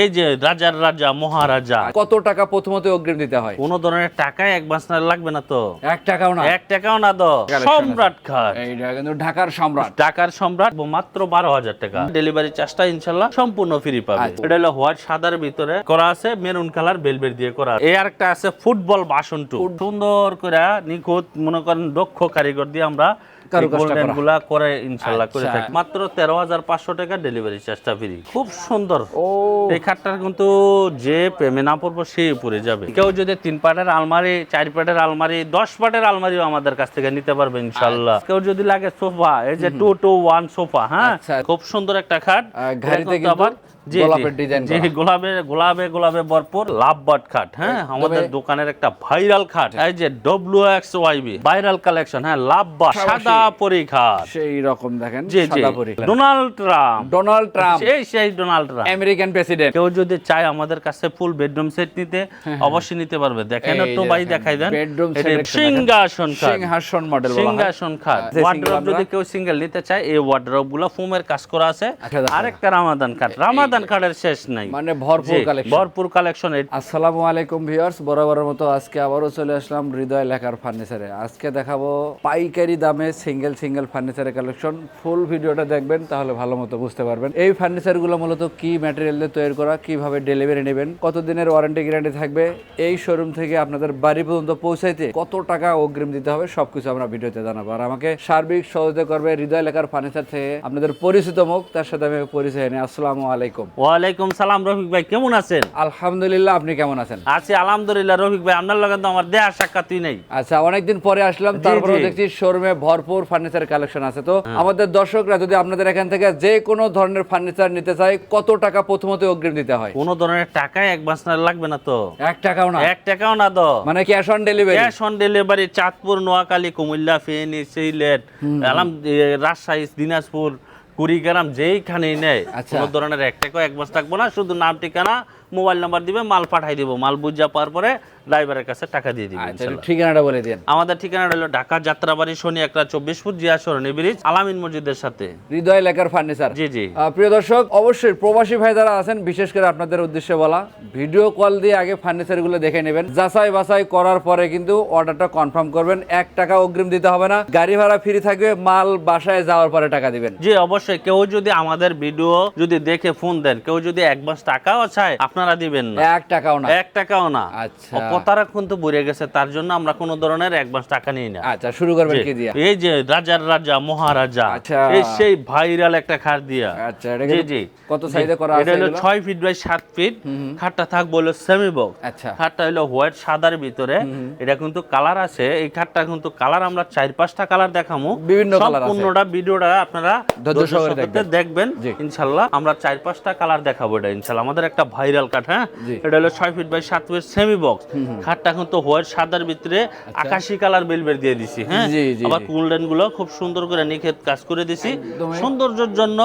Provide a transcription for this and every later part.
এই যে রাজার রাজা মহারাজা। কত টাকা প্রথমত অগ্রিম দিতে হয়? কোন ধরনের টাকায় অ্যাডভান্স না লাগবে না তো। এক টাকাও না? এক টাকাও না তো। সম্রাট খাট এইটা কিন্তু ঢাকার সম্রাট। টাকার সম্রাট মাত্র বারো হাজার টাকা। ডেলিভারি চার্জটা ইনশাল্লাহ সম্পূর্ণ ফ্রি পাবে। আচ্ছা। এটা হলো হোয়াইট সাদার ভিতরে করা আছে মেরুন কালার বেলবেট দিয়ে করা। এই আরেকটা আছে ফুটবল বাসন টু সুন্দর করে নিখুঁত মনে করেন দক্ষ কারিগর দিয়ে আমরা কারুকাজটা করা। করে আচ্ছা। থাকি। মাত্র তেরো হাজার পাঁচশো টাকা ডেলিভারি চার্জটা ফ্রি খুব সুন্দর। এই খাটটার কিন্তু যে প্রেমে না পড়ব পড়ে যাবে। কেউ যদি তিন পাটের আলমারি চার পাটের আলমারি পাটের আলমারিও আমাদের কাছ থেকে নিতে পারবে ইনশাল্লাহ কেউ যদি লাগে সোফা এই যে টু টু ওয়ান সোফা হ্যাঁ? আচ্ছা। খুব সুন্দর একটা খাট। কিন্তু জি, গোলাপের ডিজাইন জি গোলাপে গোলাপে গোলাপে ভরপুর লাভ খাট হ্যাঁ? আমাদের দোকানের একটা ভাইরাল খাট এই যে W X Y B viral collection হ্যাঁ লাভ সাদা পরি খাট। সেই রকম দেখেন জি জি। ডোনাল্ড ট্রাম্প ডোনাল্ড ট্রাম্প সেই সেই ডোনাল্ড ট্রাম্প আমেরিকান প্রেসিডেন্ট কেউ যদি চায় আমাদের কাছে ফুল বেডরুম সেট নিতে অবশ্যই নিতে পারবে। দেখেন হ্যাঁ, যে ভাই দেখাই দেন। সিংহাসন খাট। সিংহাসন মডেল সিংহাসন খাট। যদি কেউ সিঙ্গেল নিতে চায় এই ওয়ার্ড্রপগুলো ফোমের কাজ করা আছে। আচ্ছা, আচ্ছা। আরেকটা রামাদান খাট। রামাদান খাটের শেষ নাই। মানে ভরপুর কালেকশন ভরপুর কালেকশন আসসালামু আলাইকুম ভিউয়ার্স বরাবরের মতো আজকে আবারও চলে আসলাম হৃদয় লেখার ফার্নিচারে আজকে দেখাবো পাইকারি দামে সিঙ্গেল সিঙ্গেল ফার্নিচারের কালেকশন ফুল ভিডিওটা দেখবেন তাহলে ভালো মতো বুঝতে পারবেন। এই ফার্নিচারগুলো মূলত কি ম্যাটেরিয়াল দিয়ে তৈরি করা কীভাবে ডেলিভারি নেবেন কতদিনের ওয়ারেন্টি গ্যারান্টি থাকবে এই শোরুম থেকে আপনাদের বাড়ি পর্যন্ত পৌঁছাইতে কত টাকা অগ্রিম দিতে হবে সবকিছু আমরা ভিডিওতে জানাব। আর আমাকে সার্বিক সহযোগিতা করবে হৃদয় লেখার ফার্নিচার থেকে আপনাদের পরিচিত মুখ তার সাথে আমি পরিচয় নিই। আসসালামু আলাইকুম। ওয়ালাইকুম সালাম রফিক ভাই কেমন আছেন? আলহামদুলিল্লাহ আপনি কেমন আছেন? আছি আলহামদুলিল্লাহ রফিক ভাই আপনার লগে তো আমার দেয়া সাক্ষাৎই নেই। আচ্ছা অনেকদিন পরে আসলাম তারপরে দেখছি শোরুমে ভরপুর ফার্নিচার কালেকশন আছে। তো আমাদের দর্শকরা যদি আপনাদের এখান থেকে যে কোনো ধরনের ফার্নিচার নিতে চায় কত টাকা প্রথমত অগ্রিম দিতে হয়? কোন ধরনের টাকায় অ্যাডভান্স না লাগবে না তো। এক টাকাও না? এক টাকাও না তো। মানে cash on delivery cash on delivery Chandpur Noakhali Comilla Feni Sylhet আলাম রাজশাহী দিনাজপুর কুড়িগ্রাম যেইখানেই নেয় আচ্ছা। কোনো ধরনের এক টাকা এক মাস থাকব না শুধু নাম ঠিকানা মোবাইল নাম্বার দিবে মাল পাঠাই দিব। মাল বুঝা পাওয়ার পরে ড্রাইভারের কাছে টাকা দিয়ে দিবে আচ্ছা। ঠিকানাটা বলে দিন। আমাদের ঠিকানা হলো ঢাকা যাত্রাবাড়ি শনি একটা চব্বিশ ফুট জিয়া সরণি ব্রিজ আলামিন মসজিদের সাথে। হৃদয় লেখার ফার্নিচার। জি জি। প্রিয় দর্শক অবশ্যই প্রবাসী ভাই যারা আছেন বিশেষ করে আপনাদের উদ্দেশ্যে বলা ভিডিও কল দিয়ে আগে ফার্নিচারগুলো দেখে নেবেন। যাচাই বাছাই করার পরে কিন্তু অর্ডারটা কনফার্ম করবেন। এক টাকা অগ্রিম দিতে হবে না। গাড়ি ভাড়া ফ্রি থাকবে মাল বাসায় যাওয়ার পরে টাকা দিবেন। জি অবশ্যই। কেউ যদি আমাদের ভিডিও যদি দেখে ফোন দেন কেউ যদি এক মাস টাকাও চায় আপনারা দিবেন না। এক টাকাও না। এক টাকাও না। আচ্ছা। প্রতারা কিন্তু বুড়ে গেছে তার জন্য আমরা কোনো ধরনের অ্যাডভান্স টাকা নিই না। আচ্ছা শুরু করবেন কি দিয়া? এই যে রাজার রাজা মহারাজা আচ্ছা। এই সেই ভাইরাল একটা খাট দিয়া। আচ্ছা এটা জি জি। কত সাইজে করা আছে এটা হলো এগুলো? ছয় ফিট বাই সাত ফিট খাটটা থাকব হলো সেমি বক্স আচ্ছা। খাটটা হলো হোয়াইট সাদার ভিতরে। এটা কিন্তু কালার আছে। এই খাটটা কিন্তু কালার আমরা চার পাঁচটা কালার দেখামো। বিভিন্ন colour আছে। সম্পূর্ণটা ভিডিওটা আপনারা ধৈর্য ধৈর্য সহকারে সহকারে দেখবেন। জি। ইনশাল্লাহ আমরা চার পাঁচটা কালার দেখাবো এটা ইনশাল্লাহ। আমাদের একটা ভাইরাল কাঠ হ্যাঁ? এটা হলো ছয় ফিট বাই সাত ফিট সেমি বক্স খাটটা কিন্তু হোয়াইট সাদার ভিতরে আকাশি কালার বেলবেট দিয়ে দিছি হ্যাঁ? আবার কুলডেনগুলো খুব সুন্দর করে নিখেত কাজ করে দিছি। সৌন্দর্যের জন্য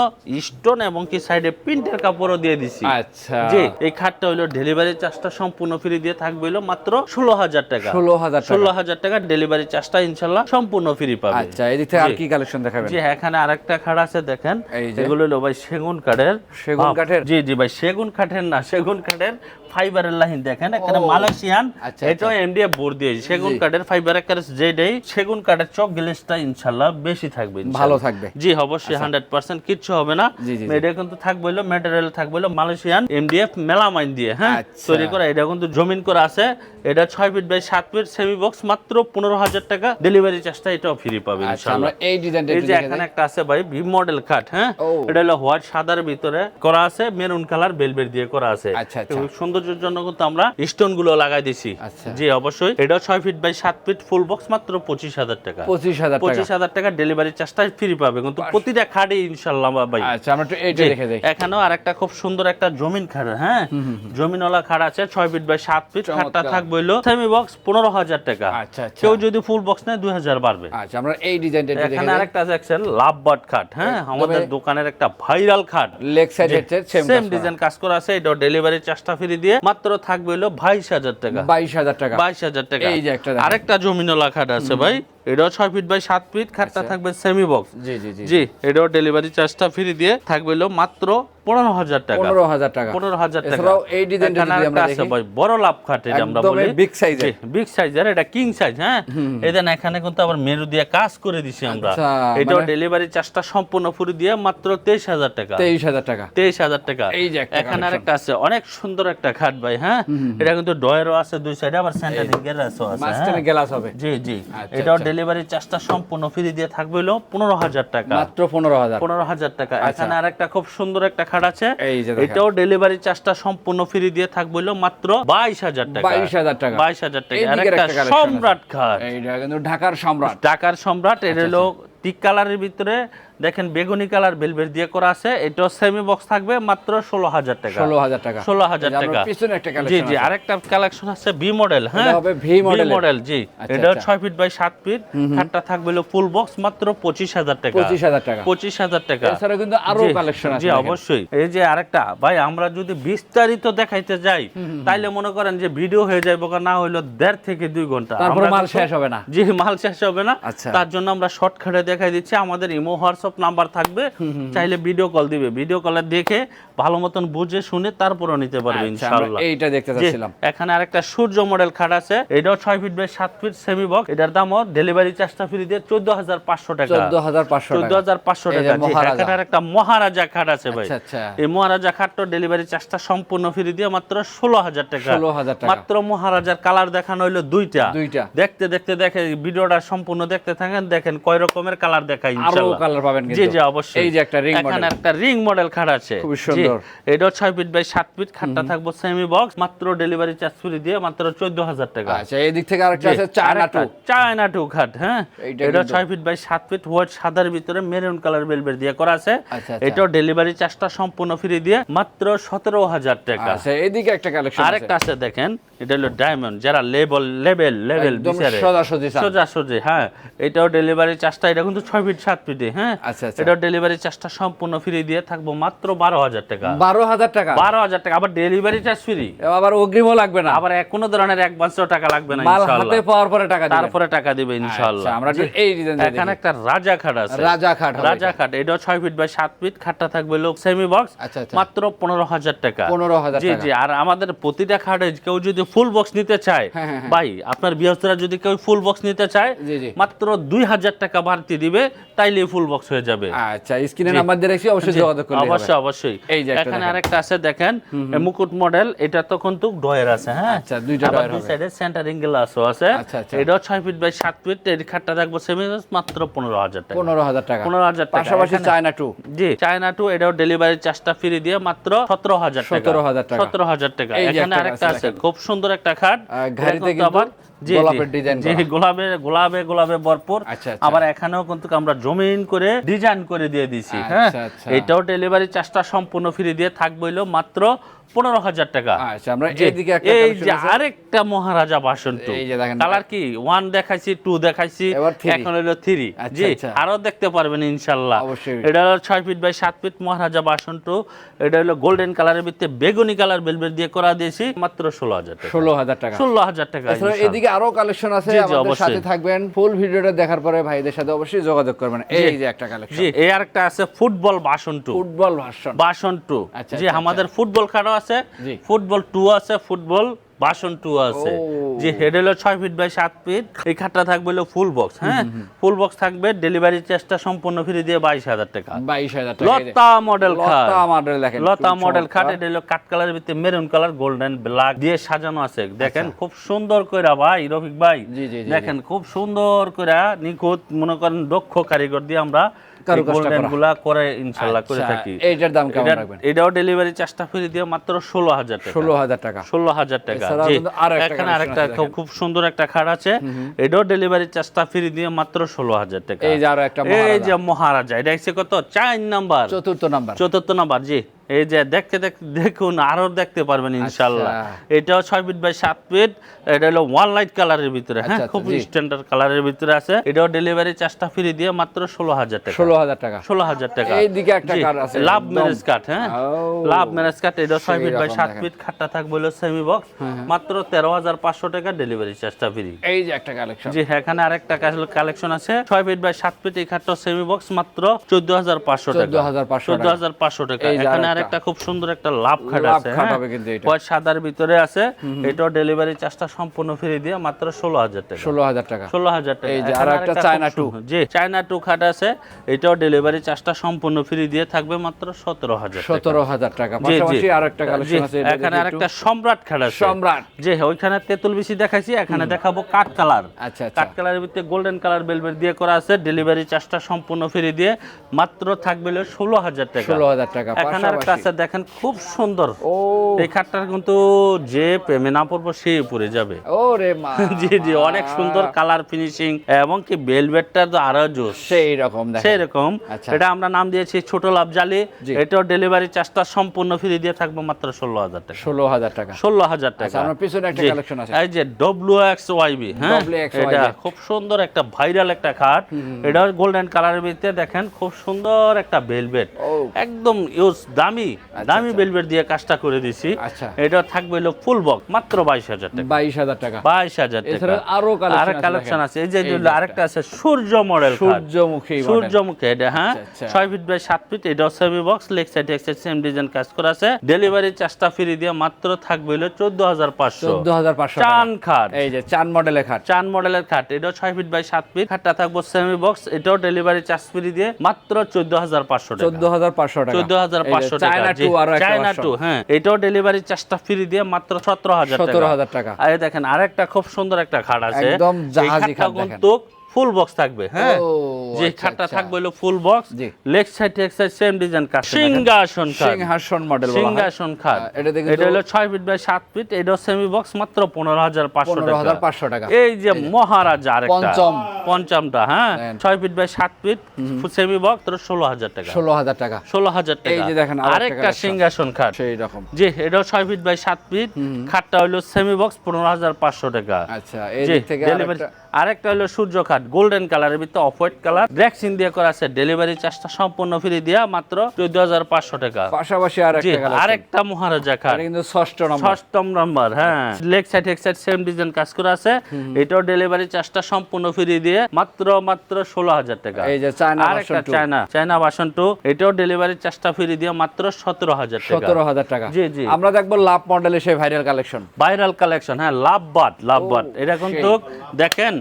স্টোন এবং কি সাইডে প্রিন্টের কাপড়ও দিয়ে দিছি। আচ্ছা। জি এই খাটটা হলো ডেলিভারি চার্জটা সম্পূর্ণ ফ্রি দিয়ে থাকবে হলো মাত্র ষোলো হাজার টাকা। ষোলো হাজার ষোলো হাজার টাকা ডেলিভারি চার্জটা ইনশাল্লাহ সম্পূর্ণ ফ্রি পাবে। আচ্ছা এদিক থেকে আর কি কালেকশন দেখাবেন? জি হ্যাঁ, এখানে আরেকটা খাট আছে দেখেন। এই এগুলো হলো ভাই সেগুন কাঠের। সেগুন কাঠের? জি জি ভাই সেগুন কাঠের না সেগুন কাঠের ফাইবারের লাইন দেখেন এখানে মালয়েশিয়ান আচ্ছা, এটাও এমডিএফ বোর্ড দিয়েছে। সেগুন কাঠের ফাইবার একারে যেটাই সেগুন কাঠের চক গ্লেসটা ইনশাল্লাহ বেশি থাকবে ভালো থাকবে। জি অবশ্যই হান্ড্রেড পার্সেন্ট কিচ্ছু হবে না। এটা কিন্তু থাকবে হলো ম্যাটেরিয়াল থাকবে হলো মালয়েশিয়ান এমডিএফ মেলামাইন দিয়ে হ্যাঁ? আচ্ছা। তৈরি করা এটা কিন্তু জমিন করা আছে। এটা ছয় ফিট বাই সাত ফিট সেমি বক্স মাত্র পনেরো হাজার টাকা ডেলিভারি চার্জটা এটাও ফ্রি পাবে আচ্ছা ইনশাল্লাহ। আমরা এই ডিজাইনটা এই যে এখানে একটা আছে ভাই ভি মডেল কাঠ হ্যাঁ? এটা হলো হোয়াইট সাদার ভিতরে করা আছে মেরুন কালার বেলবেট দিয়ে করা আছে। আচ্ছা, আচ্ছা। সৌন্দর্যের জন্য কিন্তু আমরা স্টোনগুলো লাগাই দিছি। আচ্ছা। জি অবশ্যই। এটা ছয় ফিট বাই সাত ফিট ফুল বক্স মাত্র পঁচিশ হাজার টাকা। পঁচিশ হাজার পঁচিশ হাজার টাকা ডেলিভারি চার্জটা ফ্রি পাবে। কিন্তু প্রতিটা খাটে ইনশাল্লাহ ভাই। আচ্ছা আমরা একটু দেখে দেই এখানেও আরেকটা খুব সুন্দর একটা জমিন খাট হ্যাঁ? জমিনওয়ালা খাট আছে ছয় ফিট বাই সাত ফিট খাটটা থাকবে সেমি বক্স পনেরো হাজার টাকা। আচ্ছা কেউ যদি ফুল বক্স নেয় দুই হাজার বাড়বে। আচ্ছা আমরা এই ডিজাইনটা এখানে আরেকটা আছে এক্সেল লাভ বাট খাট হ্যাঁ? আমাদের দোকানের একটা ভাইরাল খাট লেগ সাইড সেম ডিজাইন কাজ করা। আছে এটা ডেলিভারি চার্জটা ফিরে দিয়ে মাত্র থাকবে হলো বাইশ হাজার টাকা। বাইশ হাজার টাকা। বাইশ হাজার টাকা। এই যে একটা আরেকটা জমিন খাট আছে ভাই। এটাও ছয় ফিট বাই সাত ফিট খাটটা থাকবে সেমি বক্স জি জি। জি এটাও ডেলিভারি চার্জটা ফ্রি দিয়ে থাকবে মাত্র পনেরো হাজার টাকা। পনেরো হাজার টাকা। পনেরো হাজার টাকা। এই ডিজাইনটা আছে বড় লাভ খাট এটা আমরা বলি। size বিগ সাইজের এটা কিং সাইজ হ্যাঁ? এখানে কিন্তু আবার মেরু দিয়ে কাজ করে দিছি আমরা। আচ্ছা, এটাও মানে- ডেলিভারি চার্জটা সম্পূর্ণ ফ্রি দিয়ে মাত্র তেইশ হাজার টাকা। তেইশ হাজার টাকা। তেইশ হাজার টাকা। এই যে একটা এখানে আরেকটা আছে অনেক সুন্দর একটা খাট ভাই হ্যাঁ? এটা কিন্তু ডয়েরও আছে দুই সাইডে আবার সেন্টারিং গ্যালাসও আছে হ্যাঁ? গ্লাস হবে। জি জি। আচ্ছা, এটাও আচ্ছা। ডেলিভারি চার্জটা সম্পূর্ণ ফ্রি দিয়ে থাকবে হলো পনেরো হাজার টাকা। মাত্র পনেরো হাজার। পনেরো হাজার টাকা। এখানে এখানে আরেকটা খুব সুন্দর একটা খাট আছে। এটাও ডেলিভারি চার্জটা সম্পূর্ণ ফ্রি দিয়ে থাকবে হলো মাত্র বাইশ হাজার টাকা। বাইশ হাজার টাকা। বাইশ হাজার টাকা। একটা সম্রাট খাট। এইটা কিন্তু ঢাকার সম্রাট। ঢাকার সম্রাট। এর এটা হলো টিক কালারের ভিতরে দেখেন বেগুনি কালার বেলভেট দিয়ে করা আছে। এটাও সেমি বক্স থাকবে মাত্র ষোলো হাজার টাকা। ষোলো হাজার টাকা। ষোলো হাজার টাকা। পিছনে একটা জি কালেকশন জি আরেকটা কালেকশন আছে বি মডেল হ্যাঁ? হবে model মডেল জি। আচ্ছা, এটা আচ্ছা। ছয় ফিট বাই সাত ফিট খাটটা থাকবে হলো ফুল বক্স মাত্র পঁচিশ হাজার টাকা। পঁচিশ হাজার টাকা। পঁচিশ হাজার টাকা। এছাড়া কিন্তু আরও কালেকশন আছে জি অবশ্যই। এই যে আরেকটা ভাই আমরা যদি বিস্তারিত দেখাইতে যাই তাইলে মনে করেন যে ভিডিও হয়ে যাবে না হইল দেড় থেকে দুই ঘণ্টা। তারপরে মাল শেষ হবে না। জি মাল শেষ হবে না। আচ্ছা। তার জন্য আমরা শর্টকাটে দেখাই দিচ্ছি। আমাদের ইমো হোয়াটসঅ্যাপ নাম্বার থাকবে চাইলে ভিডিও কল দিবে। ভিডিও কলে দেখে ভালো মতন বুঝে শুনে তারপরও নিতে পারবে আচ্ছা, ইনশাআল্লাহ। এইটা দেখতে চাচ্ছিলাম। এখানে আরেকটা সূর্য মডেল খাট আছে। এটাও ছয় ফিট বাই সাত ফিট সেমি বক্স এটার দামও ডেলিভারি চার্জটা ফ্রি দিয়ে চোদ্দ হাজার পাঁচশো টাকা। চোদ্দ হাজার পাঁচশো চোদ্দ টাকা হাজার পাঁচশো এই যে টাকা। জি, মহারাজা। এখানে আরেকটা মহারাজা খাট আছে ভাই। আচ্ছা আচ্ছা। এই মহারাজা খাটটা ডেলিভারি চার্জটা সম্পূর্ণ ফ্রি দিয়ে মাত্র ষোলো হাজার টাকা। 16,000 টাকা। মাত্র মহারাজার কালার দেখানো হইল দুইটা। দুইটা। দেখতে দেখতে দেখে ভিডিওটা সম্পূর্ণ দেখতে থাকেন দেখেন কয় রকমের কালার দেখাই আরও কালার পাবেন জি কিন্তু। জি অবশ্যই। এই যে একটা রিং মডেল একটা রিং মডেল খাট আছে। খুবই জি, সুন্দর। এটাও ছয় ফিট বাই সাত ফিট খাটটা থাকব সেমি বক্স মাত্র ডেলিভারি চার্জ ফ্রি দিয়ে মাত্র চোদ্দ হাজার টাকা। আচ্ছা এই দিক থেকে আরেকটা আছে চায়না টু। চায়না টু খাট হ্যাঁ? এটা কিন্তু- ছয় ফিট বাই সাত ফিট হোয়াইট সাদার ভিতরে মেরুন কালার বেলবেট দিয়ে করা আছে। এটাও ডেলিভারি চার্জটা সম্পূর্ণ ফ্রি দিয়ে মাত্র সতেরো হাজার টাকা। আচ্ছা এইদিকে একটা কালেকশন আরেকটা আছে দেখেন এটা হলো ডায়মন্ড যারা লেবেল লেভেল লেভেল বিচারে। চান। সোজাসুজি হ্যাঁ এটাও ডেলিভারি চার্জটা এটা কিন্তু ছয় ফিট সাত ফিটে হ্যাঁ? আচ্ছা। ডেলিভারি চার্জটা সম্পূর্ণ ফ্রি দিয়ে থাকব মাত্র বারো হাজার টাকা। বারো হাজার টাকা? বারো হাজার টাকা। আবার ডেলিভারি চার্জ ফ্রি আবার অগ্রিমও লাগবে না? আবার কোনো ধরনের অ্যাডভান্সও টাকা লাগবে না মাল হাতে পাওয়ার পরে টাকা তারপরে টাকা দিবে ইনশাআল্লাহ। আচ্ছা, আমরা এই এখানে একটা রাজা খাট আছে। রাজা খাট রাজা খাট এটাও ছয় ফিট বাই সাত ফিট খাটটা থাকবে লোক সেমি বক্স আচ্ছা, আচ্ছা। মাত্র পনেরো হাজার টাকা। পনেরো হাজার জি জি আর আমাদের প্রতিটা খাটে কেউ যদি ফুল বক্স নিতে চায় হ্যাঁ, হ্যাঁ, হ্যাঁ। ভাই আপনার বৃহস্পতিরা যদি কেউ ফুল বক্স নিতে চায়। মাত্র দুই হাজার টাকা বাড়তি দিবে তাইলে ফুল বক্স হয়ে যাবে। আচ্ছা স্ক্রিনে নাম্বার দিয়ে রাখছি অবশ্যই যোগাযোগ করলে অবশ্যই অবশ্যই। এই যে এখানে আরেকটা আছে দেখেন মুকুট মডেল এটা তো কিন্তু ডয়ের আছে হ্যাঁ? আচ্ছা, দুইটা আবার ডয়ের হবে। সাইডে সেন্টারিং গ্লাসও আছে। আচ্ছা। এটাও ছয় ফিট বাই সাত ফিট এই খাটটা থাকব সেমি মাত্র পনেরো হাজার টাকা। পনেরো হাজার টাকা। পনেরো হাজার টাকা পাশাপাশি চায়না টু জি চায়না টু এটাও ডেলিভারি চার্জটা ফ্রি দিয়ে মাত্র সতেরো হাজার টাকা। 17,000 টাকা। সতেরো হাজার টাকা। এখানে আরেকটা আছে আছে খুব সুন্দর একটা খাট। ঘাড়িতে এটা জি, গোলাপের ডিজাইন জি গোলাপে গোলাপে গোলাপে ভরপুর। আচ্ছা, আচ্ছা। আবার এখানেও কিন্তু আমরা জমিন করে ডিজাইন করে দিয়ে দিছি। আচ্ছা, হ্যাঁ? আচ্ছা। এটাও ডেলিভারি চার্জটা সম্পূর্ণ ফ্রি দিয়ে থাকবে মাত্র পনেরো হাজার টাকা। আচ্ছা আমরা এইদিকে এই যে আরেকটা মহারাজা বাসন টু। কালার কি? ওয়ান দেখাইছি টু দেখাইছি এখন হলো থ্রি আচ্ছা, জি আচ্ছা। আরও দেখতে পারবেন ইনশাল্লাহ। এটা হলো ছয় ফিট বাই সাত ফিট মহারাজা বাসন টু এটা হলো গোল্ডেন কালারের ভিতরে বেগুনি কালার বেলবেট দিয়ে করা দিয়েছি মাত্র ষোলো হাজার টাকা। ষোলো হাজার টাকা। ষোলো হাজার টাকা এদিকে আরও কালেকশন আছে আমাদের অবশ্যই। সাথে থাকবেন। ফুল ভিডিওটা দেখার পরে ভাইদের সাথে অবশ্যই যোগাযোগ করবেন। এই যে একটা কালেকশন জি এই আরেকটা আছে football version two football version version two আচ্ছা, জি আমাদের ফুটবল খাটও আছে ফুটবল টু আছে ফুটবল বাসন টু আছে। যে হেড হলো ছয় ফিট বাই সাত ফিট এই খাটটা থাকবে হলো ফুল বক্স হ্যাঁ? ফুল বক্স থাকবে ডেলিভারি চার্জটা সম্পূর্ণ ফ্রি দিয়ে বাইশ হাজার টাকা। বাইশ হাজার টাকা। লতা মডেল খাট। লতা মডেল দেখেন লতা মডেল খাট এটা হলো কাট কালারের ভিতরে মেরুন কালার গোল্ডেন ব্ল্যাক দিয়ে সাজানো আছে। দেখেন খুব সুন্দর কইরা ভাই রফিক ভাই। আচ্ছা। দেখেন খুব সুন্দর কইরা নিখুঁত মনে করেন দক্ষ কারিগর দিয়ে আমরা করা। করে আচ্ছা, থাকি। এইটার দাম কেমন রাখবেন? এটাও ডেলিভারি চার্জটা ফ্রি দিয়ে মাত্র ষোলো হাজার টাকা। জি। এখানে আরেকটা খুব সুন্দর একটা খাট আছে। এটাও ডেলিভারি চার্জটা ফ্রি দিয়ে মাত্র ষোলো হাজার টাকা। এই যে আরও একটা এই মহারাজা। যে মহারাজা এটা হচ্ছে কত? চার নাম্বার। চতুর্থ নাম্বার। চতুর্থ নাম্বার জি। এই যে দেখতে দেখ- দেখুন আরও দেখতে পারবেন ইনশাল্লাহ। এটাও ছয় ফিট বাই সাত ফিট এটা হলো ওয়ান লাইট কালারের ভিতরে হ্যাঁ? আচ্ছা, খুব স্ট্যান্ডার্ড কালারের ভিতরে আছে। এটাও ডেলিভারি চার্জটা ফ্রি দিয়ে মাত্র ষোলো হাজার টাকা। ষোলো হাজার টাকা। ষোলো হাজার টাকা। এইদিকে একটা জি, আছে, লাভ ম্যারেজ কাঠ হ্যাঁ? লাভ ম্যারেজ কাঠ এটা ছয় ফিট বাই সাত ফিট খাটটা থাকবে হলো সেমি বক্স মাত্র তেরো হাজার পাঁচশো টাকা ডেলিভারি চার্জটা ফ্রি এই যে একটা কালেকশন জি হ্যাঁ, এখানে আরেকটা কালেকশন আছে। ছয় ফিট বাই সাত ফিট এই খাটটা সেমি বক্স মাত্র চোদ্দ হাজার পাঁচশো টাকা। 14,500 চোদ্দ টাকা। হাজার পাঁচশো টাকা। এখানে আরেকটা খুব সুন্দর একটা লাভ খাট আছে খাট হ্যাঁ? কিন্তু এটা। হোয়াইট সাদার ভিতরে আছে এটাও ডেলিভারি চার্জটা সম্পূর্ণ ফ্রি দিয়ে মাত্র ষোলো হাজার টাকা। ষোলো হাজার টাকা। ষোলো হাজার টাকা। এই যে আরেকটা আরেকটা চায়না সুন্দর- জি চায়না টু খাট আছে এটাও ডেলিভারি চার্জটা সম্পূর্ণ ফ্রি দিয়ে থাকবে মাত্র সতেরো হাজার টাকা। সতেরো হাজার টাকা। জি, জি। পাশাপাশি আরেকটা জি, কালেকশন আছে এখানে আরেকটা একটু। সম্রাট খাট আছে। সম্রাট। যে ওইখানে তেঁতুল বেশি দেখাইছি এখানে দেখাবো কাঠ কালার। আচ্ছা আচ্ছা। কাঠ কালারের ভিতরে গোল্ডেন কালার বেলভেট দিয়ে করা আছে ডেলিভারি চার্জটা সম্পূর্ণ ফ্রি দিয়ে মাত্র থাকবে ষোলো হাজার টাকা। ষোলো হাজার টাকা। এখানে দেখেন খুব সুন্দর। ও। এই খাটটার কিন্তু যে প্রেমে না পড়ব সে উপরে যাবে। মা। জি জি অনেক সুন্দর কালার ফিনিশিং এবং কি বেলভেটটা তো আরও জোস সেই রকম সেই রকম আচ্ছা। এটা আমরা নাম দিয়েছি ছোট লাভ জালি। এটাও ডেলিভারি চার্জটা সম্পূর্ণ ফ্রি দিয়ে থাকব মাত্র ষোলো হাজার টাকা। ষোলো হাজার টাকা। ষোলো হাজার টাকা। আচ্ছা, আমার পিছনে একটা collection আছে। এই যে ডব্লিউ এক্স ওয়াইবি হ্যাঁ? এটা খুব সুন্দর একটা ভাইরাল একটা খাট। এটা গোল্ডেন কালারের ভিতরে দেখেন খুব সুন্দর একটা বেলভেট। একদম ইউজ দামি দামি দামি বেলভেট দিয়ে কাজটা করে দিছি। আচ্ছা। এটা থাকবে হলো ফুল বক্স মাত্র বাইশ হাজার টাকা। বাইশ হাজার টাকা। বাইশ হাজার টাকা। আরও আরেক কালেকশন আছে এই যে আরেকটা আছে সূর্য মডেল সূর্যমুখী সূর্যমুখী এটা হ্যাঁ? আচ্ছা, আচ্ছা। ছয় ফিট বাই সাত ফিট এটাও সেমি বক্স লেগ সাইড এক সাইড সেম ডিজাইন কাজ করা আছে। ডেলিভারি চার্জটা ফ্রি দিয়ে মাত্র থাকবে হলো চোদ্দ হাজার পাঁচশো। চোদ্দ হাজার পাঁচশো চান খাট। এই যে চান মডেলের খাট। চান মডেলের খাট এটাও ছয় ফিট বাই সাত ফিট খাটটা থাকব সেমি বক্স এটাও ডেলিভারি চার্জ ফ্রি দিয়ে মাত্র চোদ্দ হাজার পাঁচশো চোদ্দ হাজার পাঁচশো টাকা। চোদ্দ হাজার পাঁচশো চায়না টু আরও একটা চায়না টু হ্যাঁ। এটাও ডেলিভারি চার্জটা ফ্রি দিয়ে মাত্র সতেরো হাজার সতেরো হাজার টাকা। আরে দেখেন আরেকটা খুব সুন্দর একটা খাট আছে। একদম জাহাজি খাট কিন্তু ফুল বক্স থাকবে হ্যাঁ। যে আচ্ছা, খাটটা আচ্ছা। থাকবে হলো ফুল বক্স লেগ সাইড এক সাইড সেম ডিজাইন কাজ সিংহাসন খাট সিংহাসন মডেল সিংহাসন খাট আহ, এটাতে কিন্তু- এটা হলো ছয় ফিট বাই সাত ফিট এটাও সেমি বক্স মাত্র পনেরো হাজার পাঁচশো পনেরো হাজার টাকা পাঁচশো টাকা। এই যে মহারাজা আরেকটা। পঞ্চম। পঞ্চমটা হ্যাঁ? দেখেন। ছয় ফিট বাই সাত ফিট সেমি বক্স তোর ষোলো হাজার টাকা। ষোলো হাজার টাকা। ষোলো হাজার টাকা। এই যে দেখেন আরেকটা সিংহাসন খাট সেই রকম। জি এটাও ছয় ফিট বাই সাত ফিট খাটটা হলো সেমি বক্স পনেরো হাজার পাঁচশো টাকা। আচ্ছা এই দিক থেকে আরেকটা- আরেকটা হলো সূর্য খাট গোল্ডেন কালারের ভিতরে অফ হোয়াইট কালার ড্রেক্সিন দিয়ে করা আছে ডেলিভারি চার্জটা সম্পূর্ণ ফ্রি দিয়া মাত্র চোদ্দ হাজার পাঁচশো টাকা। পাশাপাশি। আরেকটা মহারাজা খাট কিন্তু ষষ্ঠ নম্বর ষষ্ঠম নাম্বার হ্যাঁ। লেগ সাইড এক সাইড সেম ডিজাইন কাজ করা আছে। এটাও ডেলিভারি চার্জটা সম্পূর্ণ ফ্রি দিয়ে মাত্র মাত্র ষোলো হাজার টাকা। এই যে চায়না আরেকটা চায়না চায়না বাসন টু এটাও ডেলিভারি চার্জটা ফ্রি দিয়ে মাত্র সতেরো হাজার টাকা। সতেরো হাজার টাকা। জি, জি। আমরা দেখব লাভ মডেলের সেই ভাইরাল কালেকশন ভাইরাল কালেকশন হ্যাঁ লাভ বাট লাভ বাট এটা কিন্তু দেখেন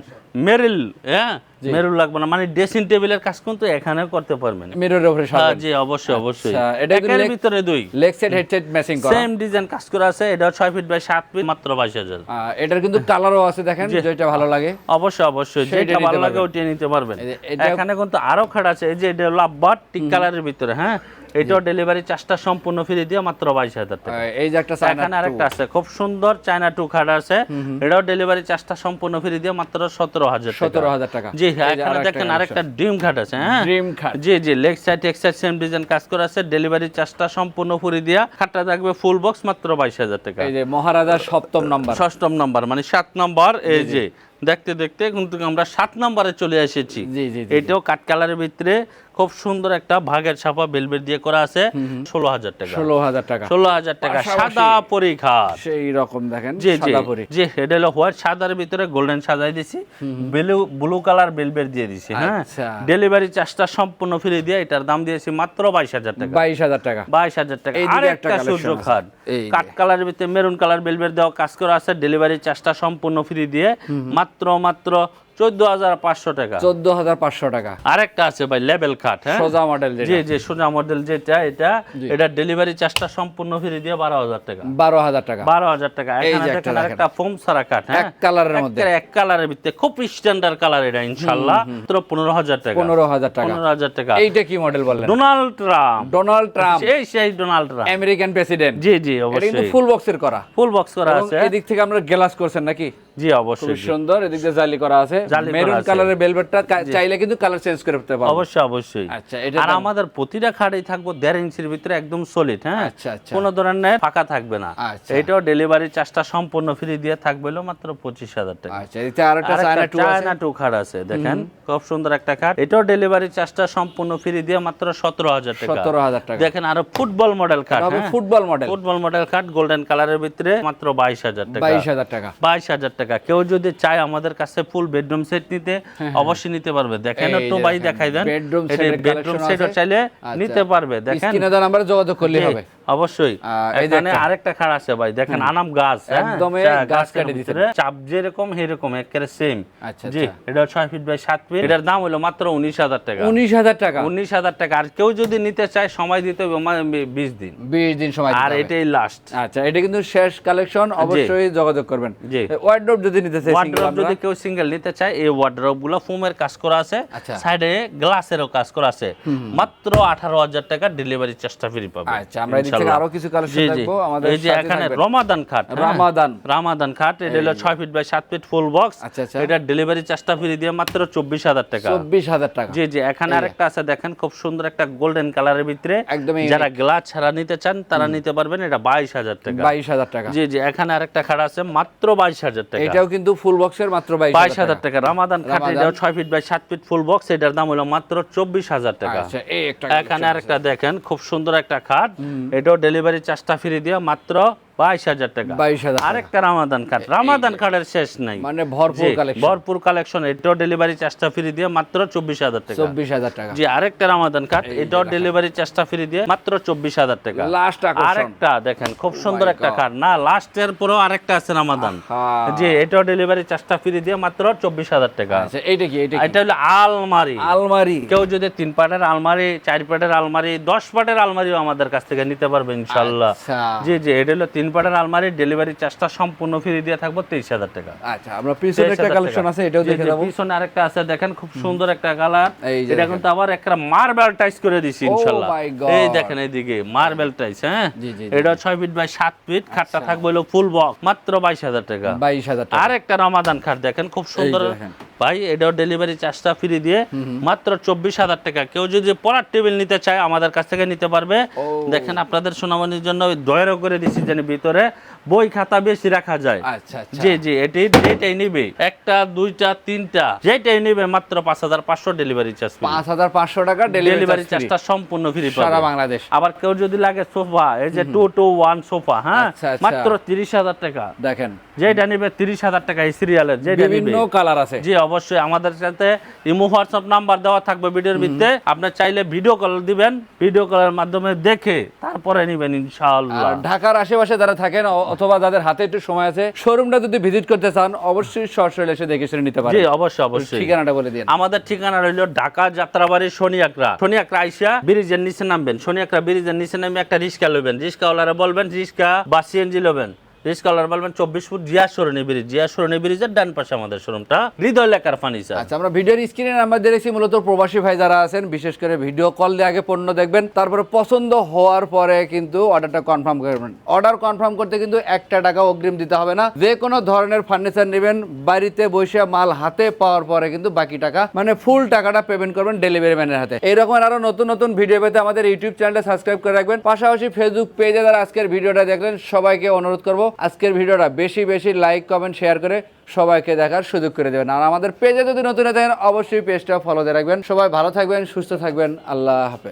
মেরিল হ্যাঁ মেরুল লাগবে না। মানে ড্রেসিং টেবিলের কাজ কিন্তু এখানেও করতে পারবেন। মিররের উপরে হ্যাঁ জি অবশ্যই অবশ্যই। আচ্ছা, এটা কিন্তু ভিতরে দুই। লেগ সেট হেডসেট ম্যাচিং করা। সেম ডিজাইন কাজ করা আছে। এটা ছয় ফিট বাই সাত ফিট মাত্র বাইশ হাজার। আহ, এটার কিন্তু কালারও আছে দেখেন যেটা ভালো লাগে। অবশ্যই অবশ্যই। যেটা ভালো লাগে। ওইটা নিতে পারবেন। এখানে কিন্তু আরও খাট আছে। এই যে এটা টিক কালারের ভিতরে হ্যাঁ? এটাও ডেলিভারি চার্জটা সম্পূর্ণ ফ্রি দিয়ে মাত্র বাইশ হাজার টাকা। এই যে একটা এখানে আরেকটা আছে। খুব সুন্দর চায়না টু খাট আছে। এটাও ডেলিভারি চার্জটা সম্পূর্ণ ফ্রি দিয়ে মাত্র সতেরো হাজার সতেরো হাজার টাকা। জি দেখেন আরেকটা ড্রিম খাট আছে হ্যাঁ? ড্রিম খাট। জি জি লেগ সাইড এক সাইড সেম ডিজাইন কাজ করা আছে। ডেলিভারি চার্জটা সম্পূর্ণ ফ্রি দিয়া। খাটটা থাকবে ফুল বক্স মাত্র বাইশ হাজার টাকা। এই যে মহারাজার সপ্তম নাম্বার ষষ্ঠম নাম্বার মানে সাত নাম্বার এই যে দেখতে দেখতে কিন্তু আমরা সাত নম্বরে চলে এসেছি। এটাও কাঠ কালারের ভিতরে। খুব সুন্দর একটা ভাগের ছাপা বেলবেট দিয়ে করা আছে। ষোলো হাজার টাকা। ষোলো হাজার টাকা। ষোলো হাজার টাকা সাদা পরীক্ষা। সেই রকম দেখেন জি জি। জি এটা হলো হোয়াইট সাদার ভিতরে গোল্ডেন সাজাই দিছি। ব্লু ব্লু কালার বেলবেট দিয়ে দিছি হ্যাঁ? আচ্ছা। ডেলিভারি চার্জটা সম্পূর্ণ ফ্রি দিয়ে এটার দাম দিয়েছি মাত্র বাইশ হাজার টাকা। বাইশ হাজার টাকা। বাইশ হাজার টাকা। আরেকটা একটা সূর্য। খাট যে। কাঠ কালারের ভিতরে মেরুন কালার বেলবেট দেওয়া কাজ করা আছে। ডেলিভারি চার্জটা সম্পূর্ণ ফ্রি দিয়ে মাত্র মাত্র চোদ্দ হাজার পাঁচশো টাকা। চোদ্দ হাজার পাঁচশো টাকা। আরেকটা আছে ভাই লেভেল খাট হ্যাঁ? সোজা মডেল জি জি সোজা মডেল যেটা এটা এটা ডেলিভারি চার্জটা সম্পূর্ণ ফ্রি দিয়ে বারো হাজার টাকা। বারো হাজার টাকা। বারো হাজার টাকা। এখানে দেখেন দেখেন। আরেকটা ফোম সারা কাঠ এক কালারের মধ্যে। এক কালারের ভিতরে খুব স্ট্যান্ডার্ড কালার এটা ইনশাল্লাহ মাত্র পনেরো হাজার টাকা। পনেরো হাজার টাকা। পনেরো হাজার টাকা। এইটা কি মডেল বললেন? ডোনাল্ড ট্রাম্প ডোনাল্ড ট্রাম্প এই সেই ডোনাল্ড ট্রাম্প আমেরিকান প্রেসিডেন্ট জি জি অবশ্যই। ফুল বক্সের করা। ফুল বক্স করা আছে। এদিক থেকে আমরা গ্লাস করছেন নাকি? জি খুব অবশ্যই জি। সুন্দর এদিক দিয়ে জালি করা আছে। মেরুন কালারের বেলভেটটা চাইলে কিন্তু কালার চেঞ্জ করতে পারবে। অবশ্যই অবশ্যই। আচ্ছা, এটা আর আমাদের প্রতিটা খাটেই থাকব দেড় ইঞ্চির ভিতরে একদম সলিড হ্যাঁ? আচ্ছা, আচ্ছা। কোনো ধরনের ফাঁকা থাকবে না। আচ্ছা। এটাও ডেলিভারি চার্জটা সম্পূর্ণ ফ্রি দিয়ে থাকবে মাত্র পঁচিশ হাজার টাকা। আচ্ছা এতে আরেকটা চায়না টু আছে। চায়না টু খাট আছে দেখেন। খুব সুন্দর একটা খাট এটাও ডেলিভারি চার্জটা সম্পূর্ণ ফ্রি দিয়ে মাত্র সতেরো হাজার টাকা। সতেরো হাজার টাকা। দেখেন আরও ফুটবল মডেল খাট? ফুটবল মডেল ফুটবল মডেল খাট গোল্ডেন কালারের ভিতরে মাত্র বাইশ হাজার টাকা। বাইশ হাজার টাকা। বাইশ হাজার টাকা। কেউ যদি চায় আমাদের কাছে ফুল বেডরুম সেট নিতে অবশ্যই নিতে পারবে। দেখেন একটু ভাই দেখাই দেন। বেডরুম সেট চাইলে আচ্ছা। নিতে পারবে। দেখেন। স্ক্রিনে দেওয়া নাম্বারে যোগাযোগ করলে হবে। অবশ্যই। এখানে আরেকটা খাট আছে ভাই দেখেন আনাম গাছ হ্যাঁ? একদমই চা- গাছ কেটে। চাপ যেরকম সেরকম একেবারে সেম আচ্ছা, জি আচ্ছা। এটা ছয় ফিট বাই সাত ফিট এটার দাম হলো মাত্র উনিশ হাজার টাকা। উনিশ হাজার টাকা। উনিশ হাজার টাকা। আর কেউ যদি নিতে চায় সময় দিতে হবে মানে বিশ দিন। বিশ দিন সময় আর এটাই লাস্ট আচ্ছা এটা কিন্তু শেষ কালেকশন অবশ্যই যোগাযোগ করবেন। জি। ওয়ার্ডরোব যদি নিতে চাই single ওয়ার্ড্রপ যদি কেউ সিঙ্গেল নিতে চায় এই ওয়ার্ড্রপগুলো ফোমের কাজ করা আছে। আচ্ছা। সাইডে গ্লাসেরও কাজ করা আছে। মাত্র আঠারো হাজার টাকা ডেলিভারি চার্জটা ফ্রি পাবে আচ্ছা, আমরা থেকে ইনশাল্লাহ। আরও কিছু collection জি, জি। আমাদের এই যে এখানে রমাদান খাট হ্যাঁ? রামাদান। রামাদান খাট এটা হলো ছয় ফিট বাই সাত ফিট ফুল বক্স আচ্ছা, আচ্ছা। এটা ডেলিভারি চার্জটা ফ্রি দিয়ে মাত্র চব্বিশ হাজার টাকা। চব্বিশ হাজার টাকা। জি জি এখানে আরেকটা আছে দেখেন খুব সুন্দর একটা গোল্ডেন কালারের ভিতরে। যারা গ্লাস ছাড়া নিতে চান তারা নিতে পারবেন এটা বাইশ হাজার টাকা। বাইশ হাজার টাকা। জি জি এখানে আরেকটা খাট আছে মাত্র বাইশ হাজার টাকা। এটাও কিন্তু ফুল বক্সের মাত্র বাইশ বাইশ হাজার টাকা। রামাদান খাট। এটাও ছয় ফিট বাই সাত ফিট ফুল বক্স এটার দাম হলো মাত্র চব্বিশ হাজার টাকা। আচ্ছা এই একটা এখানে আরেকটা দেখেন খুব সুন্দর একটা খাট। ডেলিভারি চার্জটা ফ্রি দিয়ে মাত্র বাইশ হাজার টাকা। বাইশ হাজার আরেকটা রামাদান খাট রামাদান শেষ নাই। মানে ভরপুর কালেকশন ভরপুর কালেকশন এটাও ডেলিভারি চার্জটা ফ্রি দিয়ে মাত্র চব্বিশ হাজার টাকা। চব্বিশ হাজার টাকা। জি আরেকটা রামাদান কাঠ এটাও ডেলিভারি চার্জটা ফ্রি দিয়ে মাত্র চব্বিশ হাজার টাকা। লাস্ট আরেকটা দেখেন খুব সুন্দর একটা. কাঠ না লাস্টের পরেও আরেকটা আছে রামাদান। জি এটাও ডেলিভারি চার্জটা ফ্রি দিয়ে মাত্র চব্বিশ হাজার টাকা। আচ্ছা এইটা কি এইটা এটা হলো আলমারি। আলমারি। কেউ যদি তিন পাটের আলমারি চার পাটের আলমারি দশ পাটের আলমারিও আমাদের কাছ থেকে নিতে পারবে ইনশাল্লাহ। আচ্ছা। জি জি এটা হলো তিন পাটের আলমারি ডেলিভারি চার্জটা সম্পূর্ণ ফ্রি দিয়ে থাকব তেইশ হাজার টাকা। আচ্ছা আমরা পিছনে একটা কালেকশন আছে এটাও দেখে দেবো। পিছনে আরেকটা আছে দেখেন খুব সুন্দর একটা কালার এটা। কিন্তু আবার একটা মার্বেল টাইস করে দিছি Oh ইনশাআল্লাহ এই দেখেন এইদিকে মার্বেল টাইস হ্যাঁ। এটা ছয় ফিট বাই সাত ফিট খাটটা থাকবে হলো ফুল বক্স মাত্র বাইশ হাজার টাকা। বাইশ হাজার টাকা। আর একটা রমাদান খাট দেখেন খুব সুন্দর। ভাই এটাও ডেলিভারি চার্জটা ফ্রি দিয়ে মাত্র চব্বিশ হাজার টাকা। কেউ যদি পড়ার টেবিল নিতে চায় আমাদের কাছ থেকে নিতে পারবে। দেখেন আপনাদের সুনামনির জন্য ওই দয়েরও করে দিচ্ছি যেন ভিতরে বই খাতা বেশি রাখা যায়। আচ্ছা আচ্ছা। জি জি এটি যেটাই নিবে একটা দুইটা তিনটা যেটাই নিবে মাত্র পাঁচ হাজার পাঁচশো ডেলিভারি চার্জ পাঁচ হাজার পাঁচশো টাকা ডেলিভারি চার্জটা সম্পূর্ণ ফ্রি সারা বাংলাদেশ। আবার কেউ যদি লাগে সোফা এই যে টু টু ওয়ান সোফা হ্যাঁ? আচ্ছা। মাত্র তিরিশ হাজার টাকা। দেখেন। যেটা নিবে তিরিশ হাজার টাকা এই সিরিয়ালের যেটা নিবে। বিভিন্ন কালার আছে। জি অবশ্যই আমাদের সাথে ইমো হোয়াটসঅ্যাপ নাম্বার দেওয়া থাকবে ভিডিওর ভিত্তে আপনি চাইলে ভিডিও কল দিবেন। ভিডিও কলের মাধ্যমে দেখে তারপরে নিবেন ইনশাআল্লাহ। ঢাকার আশেপাশে যারা থাকেন অথবা যাদের হাতে একটু সময় আছে শোরুমটা যদি ভিজিট করতে চান অবশ্যই সরাসরি এসে দেখে শুনে নিতে জি পারেন অবশ্যই অবশ্যই। ঠিকানাটা বলে দিন। আমাদের ঠিকানা রইল ঢাকা যাত্রাবাড়ি শনিয়াকড়া শনিয়াকড়া আইসা ব্রিজের নিচে নামবেন। শনিয়াকড়া ব্রিজের নিচে নামে একটা রিক্সা লবেন রিক্সাওয়ালারা বলবেন রিক্সা বা সিএনজি লবেন রিক্সাওয়ালারা বলবেন চব্বিশ ফুট জিয়া ব্রিজ। জিয়া সরণি ডান পাশে আমাদের হৃদয় লেখার ফার্নিচার আচ্ছা আমরা মূলত প্রবাসী ভাই যারা আছেন, বিশেষ করে ভিডিও কল দিয়ে আগে পণ্য দেখবেন। তারপরে পছন্দ হওয়ার পরে কিন্তু কনফার্ম করবেন অর্ডার কনফার্ম করতে কিন্তু একটা টাকা অগ্রিম দিতে হবে না। যে ধরনের ফার্নিচার নেবেন, বাড়িতে বসে মাল হাতে পাওয়ার পরে কিন্তু বাকি টাকা মানে ফুল টাকাটা পেমেন্ট করবেন ডেলিভারি ম্যানের হাতে। এরকম আরও নতুন নতুন ভিডিও পেতে আমাদের ইউটিউব চ্যানেলটা সাবস্ক্রাইব করে রাখবেন। পাশাপাশি ফেসবুক পেজে যারা আজকের ভিডিওটা দেখলেন, সবাইকে অনুরোধ করব আজকের ভিডিওটা বেশি বেশি লাইক কমেন্ট শেয়ার করে সবাইকে দেখার সুযোগ করে দেবেন। আর আমাদের পেজে যদি নতুন থাকেন, অবশ্যই পেজটা ফলো দিয়ে রাখবেন। সবাই ভালো থাকবেন, সুস্থ থাকবেন। আল্লাহ হাফেজ।